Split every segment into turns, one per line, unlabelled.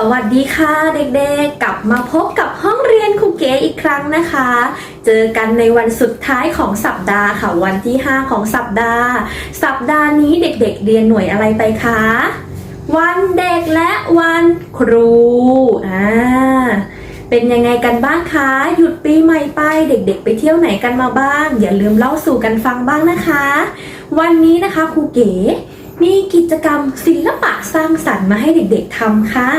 สวัสดีค่ะเด็กๆ กลับมาพบกับห้องเรียนครูเก๋อีกครั้งนะคะ เจอกันในวันสุดท้ายของสัปดาห์ค่ะ วันที่ 5 ของสัปดาห์ สัปดาห์นี้เด็กๆ เรียนหน่วยอะไรไปคะ วันเด็กและวันครูอ่าเป็นยังไงกันบ้างคะ หยุดปีใหม่ไป เด็กๆ ไปเที่ยวไหนกันมาบ้าง อย่าลืมเล่าสู่กันฟังบ้างนะคะ วันนี้นะคะครูเก๋มีกิจกรรมศิลปะสร้างสรรค์มาให้เด็กๆทำค่ะ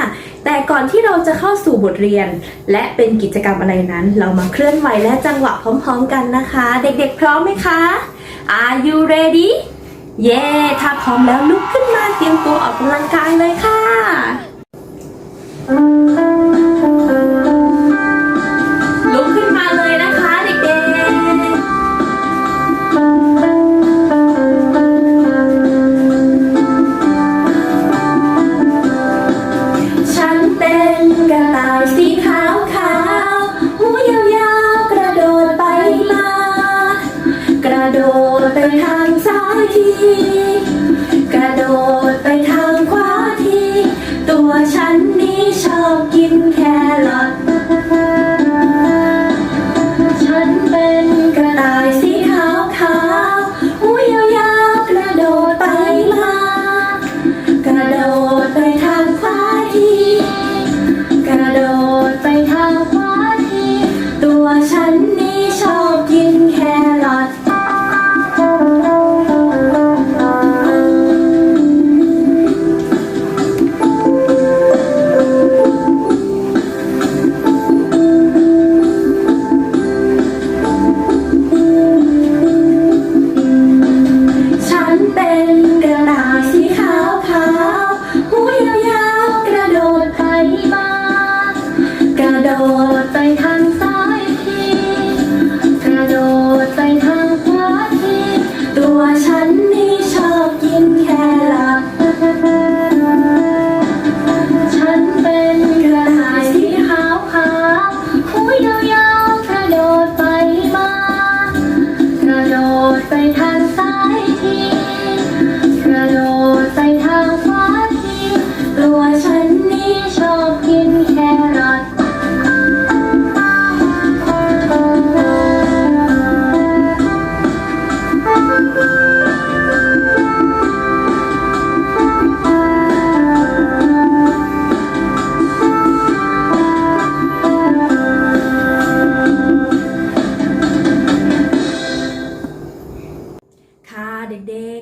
แต่ก่อนที่เราจะเข้าสู่บทเรียน และเป็นกิจกรรมอะไรนั้น เรามาเคลื่อนไหวและจังหวะพร้อมๆกันนะคะ เด็กๆพร้อมไหมคะ Are you ready เย้ ถ้าพร้อมแล้วลุกขึ้นมาเตรียมตัวออกกำลังกายเลยค่ะ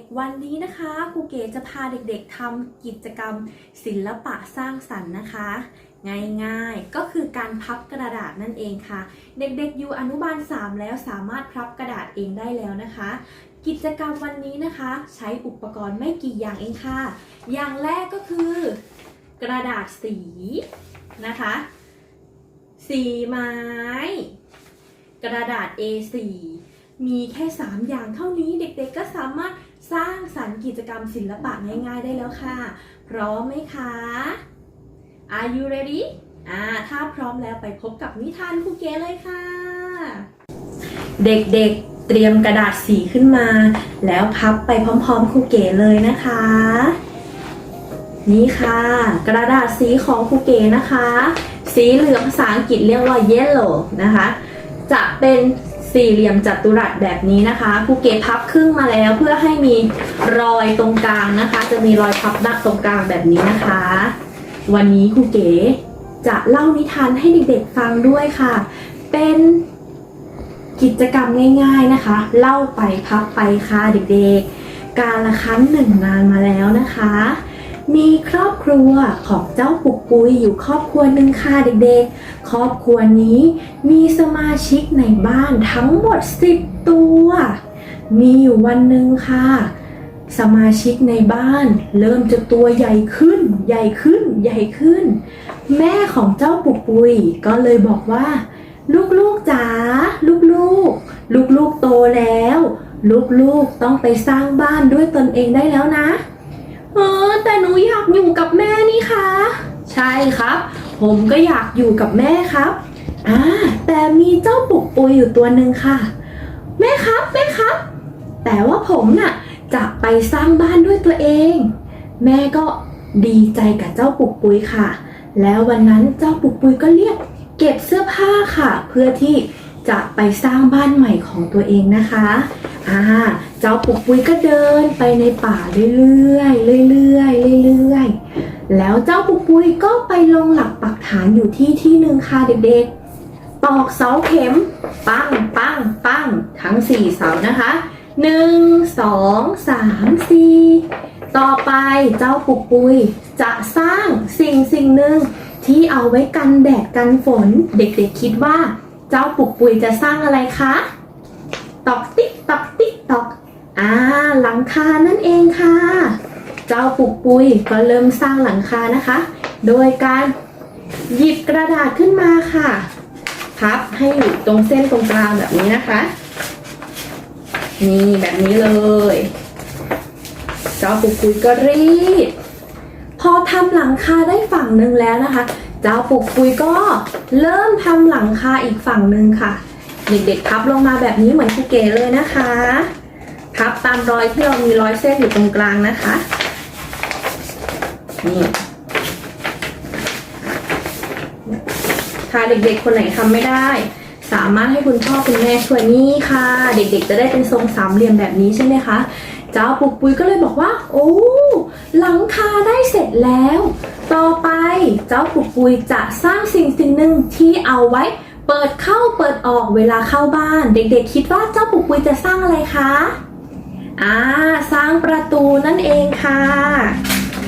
ๆ วันนี้นะคะครูเก๋จะพาเด็กๆทำกิจกรรมศิลปะสร้างสรรค์นะคะ ง่ายๆ ก็คือการพับกระดาษนั่นเองค่ะ เด็กๆอยู่อนุบาล 3 แล้วสามารถพับกระดาษเองได้แล้วนะคะ กิจกรรมวันนี้นะคะ ใช้อุปกรณ์ไม่กี่อย่างเองค่ะ อย่างแรกก็คือ กระดาษสีนะคะสีไม้ กระดาษ A4 มีแค่ 3 อย่างเท่านี้เด็กๆก็สามารถ สร้างสรรค์กิจกรรมศิลปะง่ายๆได้แล้วค่ะ พร้อมไหมคะ Are you ready อ่า ถ้าพร้อมแล้วไปพบกับนิทานครูเก๋เลยค่ะ เด็กๆ เตรียมกระดาษสีขึ้นมา แล้วพับไปพร้อมๆครูเก๋เลยนะคะ นี่ค่ะ กระดาษสีของครูเก๋นะคะ สีเหลืองภาษาอังกฤษเรียกว่า yellow นะคะ จะเป็น สี่เหลี่ยมจัตุรัสแบบนี้นะคะครูเก๋พับครึ่งมาแล้วเพื่อให้มีรอยตรงกลางนะคะ จะมีรอยพับด้านตรงกลางแบบนี้นะคะ วันนี้ครูเก๋จะเล่านิทานให้เด็กๆฟังด้วยค่ะ เป็นกิจกรรมง่าย ๆนะคะ เล่าไปพับไปค่ะเด็กๆ การละครั้งหนึ่งนานมาแล้วนะคะ มีครอบครัวของเจ้าปุกปุยอยู่ครอบครัวหนึ่งค่ะเด็กๆ ครอบครัวนี้มีสมาชิกในบ้านทั้งหมด 10 ตัว มีอยู่วันหนึ่งค่ะ สมาชิกในบ้านเริ่มจะตัวใหญ่ขึ้น ใหญ่ขึ้น ใหญ่ขึ้น แม่ของเจ้าปุกปุยก็เลยบอกว่า ลูกๆจ๋าลูกๆ ลูกๆโตแล้ว ลูกๆต้องไปสร้างบ้านด้วยตนเองได้แล้วนะ คะ ใช่ครับ ผมก็อยากอยู่กับแม่ครับอ่าแต่มีเจ้าปุกปุยอยู่ตัวหนึ่งค่ะ แม่ครับแม่ครับ แต่ว่าผมน่ะจะไปสร้างบ้านด้วยตัวเอง แม่ก็ดีใจกับเจ้าปุกปุยค่ะ แล้ววันนั้นเจ้าปุกปุยก็เรียกเก็บเสื้อผ้าค่ะ เพื่อที่จะไปสร้างบ้านใหม่ของตัวเองนะคะอ่าเจ้าปุกปุยก็เดินไปในป่าเรื่อยๆเรื่อยๆเรื่อยๆ แล้วเจ้าปุกปุยก็ไปลงหลักปักฐานอยู่ที่ที่หนึ่งค่ะเด็กๆ ตอกเสาเข็ม ปังปังปังทั้งสี่เสานะคะหนึ่งสองสามสี่ต่อไปเจ้าปุกปุยจะสร้างสิ่งสิ่งหนึ่งที่เอาไว้กันแดดกันฝน เด็กๆคิดว่า เจ้าปุกปุยจะสร้างอะไรคะตอกติ๊กตอกติ๊กตอกอ่าหลังคานั่นเองค่ะ เจ้าปุกปุยก็เริ่มสร้างหลังคานะคะ โดยการหยิบกระดาษขึ้นมาค่ะ พับให้อยู่ตรงเส้นตรงกลางแบบนี้นะคะ นี่แบบนี้เลย เจ้าปุกปุยก็รีด พอทำหลังคาได้ฝั่งหนึ่งแล้วนะคะ เจ้าปุกปุยก็เริ่มทำหลังคาอีกฝั่งหนึ่งค่ะ เด็กๆพับลงมาแบบนี้เหมือนครูเก๋เลยนะคะพับตามรอยที่เรามีรอยเส้นอยู่ตรงกลางนะคะ นี่ถ้าเด็กๆ คนไหนทำไม่ได้ สามารถให้คุณพ่อคุณแม่ช่วยนี่ค่ะ เด็กๆ จะได้เป็นทรงสามเหลี่ยมแบบนี้ใช่ไหมคะ เจ้าปุกปุยก็เลยบอกว่า โอ้ หลังคาได้เสร็จแล้ว ต่อไปเจ้าปุกปุยจะสร้างสิ่งสิ่งหนึ่งที่เอาไว้เปิดเข้าเปิดออกเวลาเข้าบ้าน เด็กๆ คิดว่าเจ้าปุกปุยจะสร้างอะไรคะ อ่า สร้างประตูนั่นเองค่ะ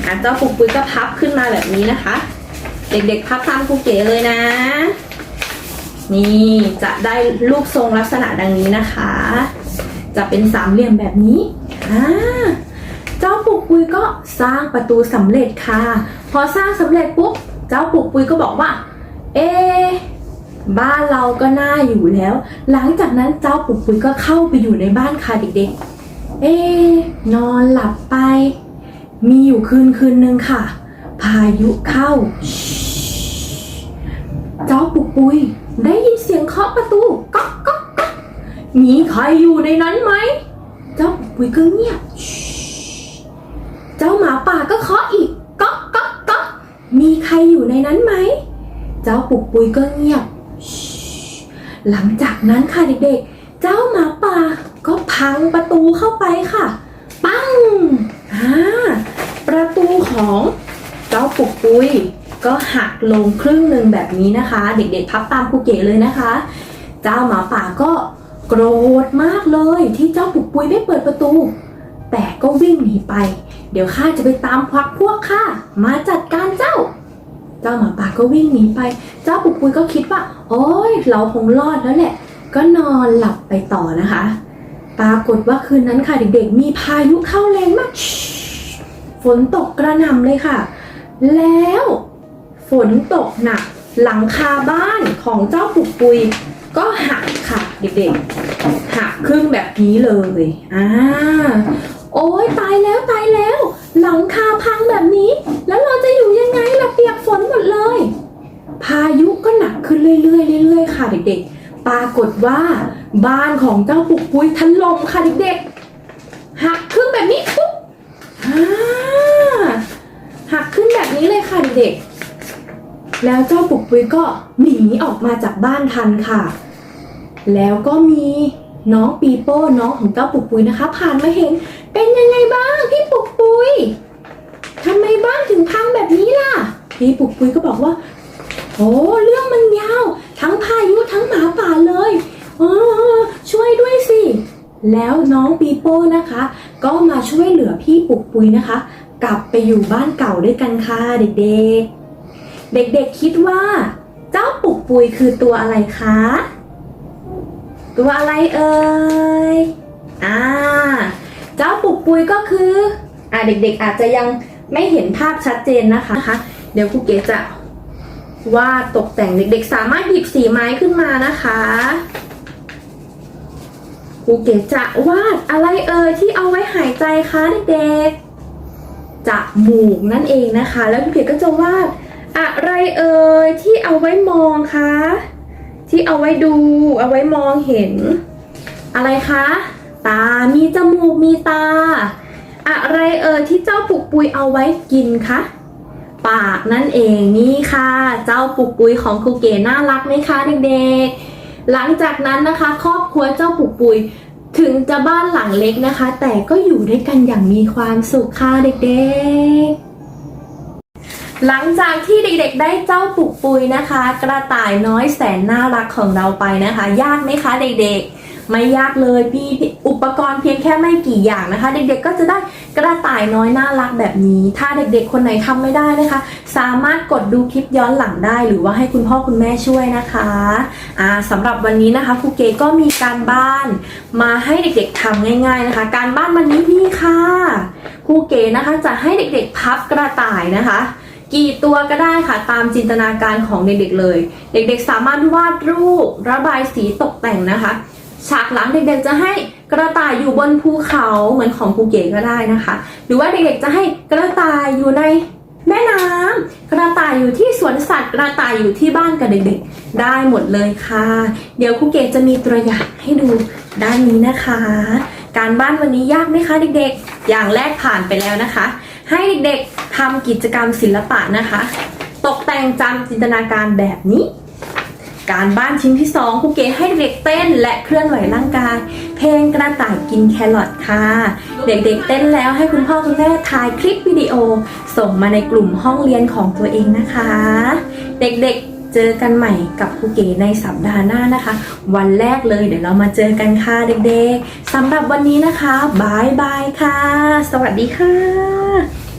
อะเจ้าปุกปุยก็พับขึ้นมาแบบนี้นะคะ เด็กๆพับตามครูเก๋เลยนะ นี่จะได้รูปทรงลักษณะดังนี้นะคะ จะเป็นสามเหลี่ยมแบบนี้อ่าเจ้าปุกปุยก็สร้างประตูสำเร็จค่ะ พอสร้างสำเร็จปุ๊บเจ้าปุกปุยก็บอกว่า เอบ้านเราก็น่าอยู่แล้ว หลังจากนั้นเจ้าปุกปุยก็เข้าไปอยู่ในบ้านค่ะเด็กๆ เอนอนหลับไป มีอยู่คืนคืนหนึ่งค่ะ พายุเข้า เจ้าปุกปุย ได้ยินเสียงเคาะประตูก๊อกก๊อกก๊อกมีใครอยู่ในนั้นไหม เจ้าปุกปุยก็เงียบ เจ้าหมาป่าก็เคาะอีกก๊อกก๊อกก๊อกมีใครอยู่ในนั้นไหม เจ้าปุกปุยก็เงียบ หลังจากนั้นค่ะเด็กๆ เจ้าหมาป่าก็พังประตูเข้าไปค่ะ ปังอ่าประตู ของเจ้าปุกปุยก็หักลงครึ่งหนึ่งแบบนี้นะคะ เด็กๆพับตามครูเก๋เลยนะคะ เจ้าหมาป่าก็โกรธมากเลยที่เจ้าปุกปุยไม่เปิดประตู แต่ก็วิ่งหนีไป เดี๋ยวข้าจะไปตามควักพวกข้ามาจัดการเจ้า เจ้าหมาป่าก็วิ่งหนีไป เจ้าปุกปุยก็คิดว่า โอ้ยเราคงรอดแล้วแหละ ก็นอนหลับไปต่อนะคะ ปรากฏว่าคืนนั้นค่ะเด็กๆ มีพายุเข้าแรงมาก ฝนตกกระหน่ำเลยค่ะ แล้วฝนตกหนักหลังคาบ้านของเจ้าปุกปุยก็หักค่ะเด็กๆหักครึ่งแบบนี้เลยอ่าโอ้ยตายแล้วตายแล้ว หลังคาพังแบบนี้ แล้วเราจะอยู่ยังไงล่ะเปียกฝนหมดเลย พายุก็หนักขึ้นเรื่อยๆเรื่อยๆค่ะเด็กๆ ปรากฏว่า บ้านของเจ้าปุกปุยถล่มค่ะเด็กๆหักครึ่งแบบนี้ปุ๊บ หักขึ้นแบบนี้เลยค่ะเด็กๆแล้วเจ้าปุกปุยก็หนีออกมาจากบ้านทันค่ะ แล้วก็มีน้องปีโป้น้องของเจ้าปุกปุยนะคะ ผ่านมาเห็น เป็นยังไงบ้างพี่ปุกปุยทำไมบ้านถึงพังแบบนี้ล่ะ พี่ปุกปุยก็บอกว่า โอ้เรื่องมันยาว ทั้งพายุทั้งหมาป่าเลยเออช่วยด้วยสิ แล้วน้องปีโป้นะคะ ก็มาช่วยเหลือพี่ปุกปุยนะคะ กลับไปอยู่บ้านเก่าด้วยกันค่ะเด็กๆ เด็กๆคิดว่า เจ้าปุกปุยคือตัวอะไรคะ ตัวอะไรเอ่ยอ่าเจ้าปุกปุยก็คืออ่าเด็กๆอาจจะยังไม่เห็นภาพชัดเจนนะคะ เดี๋ยวครูเก๋จะวาดตกแต่งเด็กๆ สามารถหยิบสีไม้ขึ้นมานะคะ รูเก๋จะวาดอะไรเอ่ยที่เอาไว้หายใจคะเด็กๆจมูกนั่นเองนะคะ แล้วครูเก๋ก็จะวาดอะไรเอ่ยที่เอาไว้มองคะที่เอาไว้ดู เอาไว้มองเห็น อะไรคะ ตา มีจมูก มีตา อะไรเอ่ยที่เจ้าปุกปุยเอาไว้กินคะ ปากนั่นเองนี่ค่ะ เจ้าปุกปุยของครูเก๋น่ารักไหมคะเด็กๆ หลังจากนั้นนะคะครอบครัวเจ้าปุกปุย ถึงจะบ้านหลังเล็กนะคะ แต่ก็อยู่ด้วยกันอย่างมีความสุขค่ะเด็กๆหลังจากที่เด็กๆ ได้เจ้าปุกปุยนะคะ กระต่ายน้อยแสนน่ารักของเราไปนะคะ ยากไหมคะเด็กๆ ไม่ยากเลยพี่อุปกรณ์เพียงแค่ไม่กี่อย่างนะคะ เด็กๆก็จะได้ กระต่ายน้อยน่ารักแบบนี้ ถ้าเด็กๆ คนไหนทำไม่ได้นะคะ สามารถกดดูคลิปย้อนหลังได้ หรือว่าให้คุณพ่อคุณแม่ช่วยนะคะอ่าสำหรับวันนี้นะคะครูเก๋ก็มีการบ้าน มาให้เด็กๆทำง่าย ๆนะคะ การบ้านวันนี้นี่ค่ะครูเก๋นะคะจะให้เด็กๆพับกระต่ายนะคะกี่ตัวก็ได้ค่ะตามจินตนาการของเด็กๆเลย เด็กๆสามารถวาดรูป ระบายสีตกแต่งนะคะ ฉากหลังเด็กๆจะให้ กระต่ายอยู่บนภูเขาเหมือนของครูเก๋ก็ได้นะคะ หรือว่าเด็กๆจะให้กระต่ายอยู่ในแม่น้ำกระต่ายอยู่ที่สวนสัตว์ กระต่ายอยู่ที่บ้านกับเด็กๆ ได้หมดเลยค่ะ เดี๋ยวครูเก๋จะมีตัวอย่างให้ดูด้านนี้นะคะ การบ้านวันนี้ยากไหมคะเด็กๆ อย่างแรกผ่านไปแล้วนะคะ ให้เด็กๆทำกิจกรรมศิลปะนะคะ ตกแต่งจำจินตนาการแบบนี้ การบ้านชิ้นที่2ครูเก๋ให้เด็กเต้นและเคลื่อนไหวร่างกาย เพลงกระต่ายกินแครอทค่ะ เด็กๆเต้นแล้วให้คุณพ่อคุณแม่ถ่ายคลิปวิดีโอ ส่งมาในกลุ่มห้องเรียนของตัวเองนะคะ เด็กๆเจอกันใหม่กับครูเก๋ในสัปดาห์หน้านะคะ วันแรกเลยเดี๋ยวเรามาเจอกันค่ะเด็กๆสำหรับวันนี้นะคะบายบายค่ะ สวัสดีค่ะ